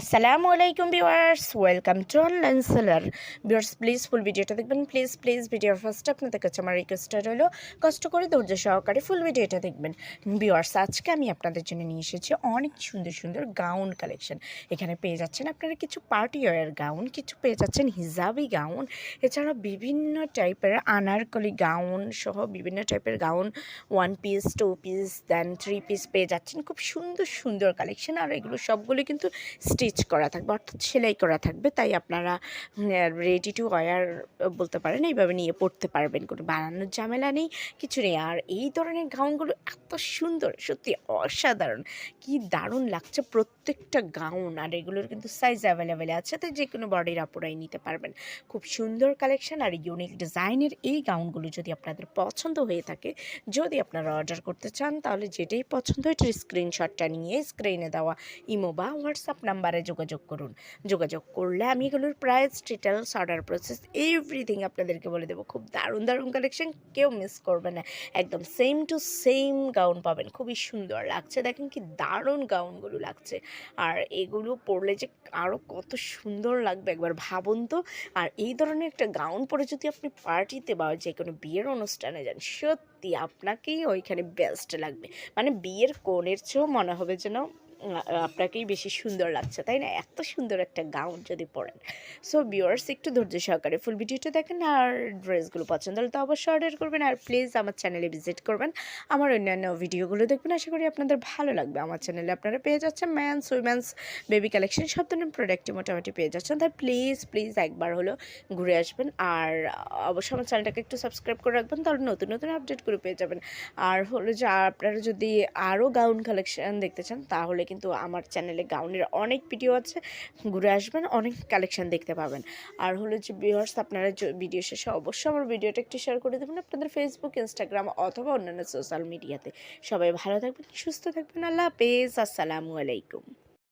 আসসালামু আলাইকুম viewers, welcome to online seller. Viewers please full ভিডিওটা দেখবেন প্লিজ প্লিজ ভিডিওর ফার্স্ট আপনাদের কাছে আমার রিকোয়েস্ট রইল, কষ্ট করে ধৈর্য সহকারে ফুল ভিডিওটা দেখবেন। ভিউয়ার্স, আজকে আমি আপনাদের জন্য নিয়ে এসেছি অনেক সুন্দর সুন্দর গাউন কালেকশন এখানে পেয়ে যাচ্ছেন আপনারা কিছু পার্টি ওয়ার গাউন কিছু পেয়ে যাচ্ছেন হিজাবি গাউন এছাড়া বিভিন্ন টাইপের আনারকলি গাউন সহ বিভিন্ন টাইপের gown one piece two piece then three piece পেয়ে যাচ্ছেন। খুব সুন্দর সুন্দর কালেকশন আর এগুলো সবগুলো কিন্তু স্টিচ করা থাকবে, অর্থাৎ সেলাই করা থাকবে, তাই আপনারা রেডি টু ওয়ার বলতে পারেন, এইভাবে নিয়ে পড়তে পারবেন, কোনো বানানোর ঝামেলা নেই, কিছু নেই। আর এই ধরনের গাউনগুলো এত সুন্দর, সত্যি অসাধারণ, কি দারুণ লাগছে প্রত্যেকটা গাউন, আর এগুলোর কিন্তু সাইজ অ্যাভেলেবেল আছে তাই যে কোনো বডির আপুরাই নিতে পারবেন। খুব সুন্দর কালেকশন আর ইউনিক ডিজাইনের এই গাউনগুলো যদি আপনাদের পছন্দ হয়ে থাকে, যদি আপনারা অর্ডার করতে চান, তাহলে যেটাই পছন্দ হয় স্ক্রিনশটটা নিয়ে স্ক্রিনে দেওয়া ইমো বা হোয়াটসঅ্যাপ নাম্বারে যোগাযোগ করুন। যোগাযোগ করলে আমি এগুলোর price details order process everything আপনাদেরকে বলে দেবো। খুব দারুণ দারুণ কালেকশন কেউ মিস করবে না। একদম সেম টু সেম গাউন পাবেন। খুবই সুন্দর লাগছে। দেখেন কি দারুণ গাউনগুলো লাগছে। আর এগুলো পরলে যে আরও কত সুন্দর লাগবে একবার ভাবুন তো। আর এই ধরনের একটা গাউন পরে যদি আপনি পার্টিতে বা যে কোনো বিয়ের অনুষ্ঠানে যান, সত্যি আপনাকেই ওইখানে বেস্ট লাগবে। মানে বিয়ের কোণের চেয়েও মনে হবে যেন আপনাকেই বেশি সুন্দর লাগছে, তাই না? এত সুন্দর একটা গাউন যদি পরেন। সো বিয়ার্স একটু ধৈর্য সহকারে ফুল ভিডিওটা দেখেন আর ড্রেসগুলো পছন্দ হলে তো অবশ্যই অর্ডার করবেন আর প্লিজ আমার চ্যানেলে ভিজিট করবেন। আমার অন্যান্য ভিডিওগুলো দেখবেন, আশা করি আপনাদের ভালো লাগবে। আমার চ্যানেলে আপনারা পেয়ে যাচ্ছেন ম্যানস উইমেন্স বেবি কালেকশন সব ধরনের প্রোডাক্টই মোটামুটি পেয়ে যাচ্ছেন। তাই প্লিজ প্লিজ একবার হলো ঘুরে আসবেন আর অবশ্যই আমার চ্যানেলটাকে একটু সাবস্ক্রাইব করে রাখবেন, তাহলে নতুন নতুন আপডেটগুলো পেয়ে যাবেন। আর হলো যে আপনারা যদি আরও গাউন কালেকশন দেখতে চান, তাহলে কিন্তু আমার চ্যানেলে গাউনের অনেক ভিডিও আছে। ঘুরে আসবেন, অনেক কালেকশান দেখতে পাবেন। আর হলো যে ভিউয়ার্স আপনারা ভিডিও শেষে অবশ্যই আমার ভিডিওটা একটু শেয়ার করে দেবেন আপনাদের ফেসবুক ইনস্টাগ্রাম অথবা অন্যান্য সোশ্যাল মিডিয়াতে সবাই ভালো থাকবেন, সুস্থ থাকবেন, আল্লাহ হাফেজ, আসসালামু আলাইকুম।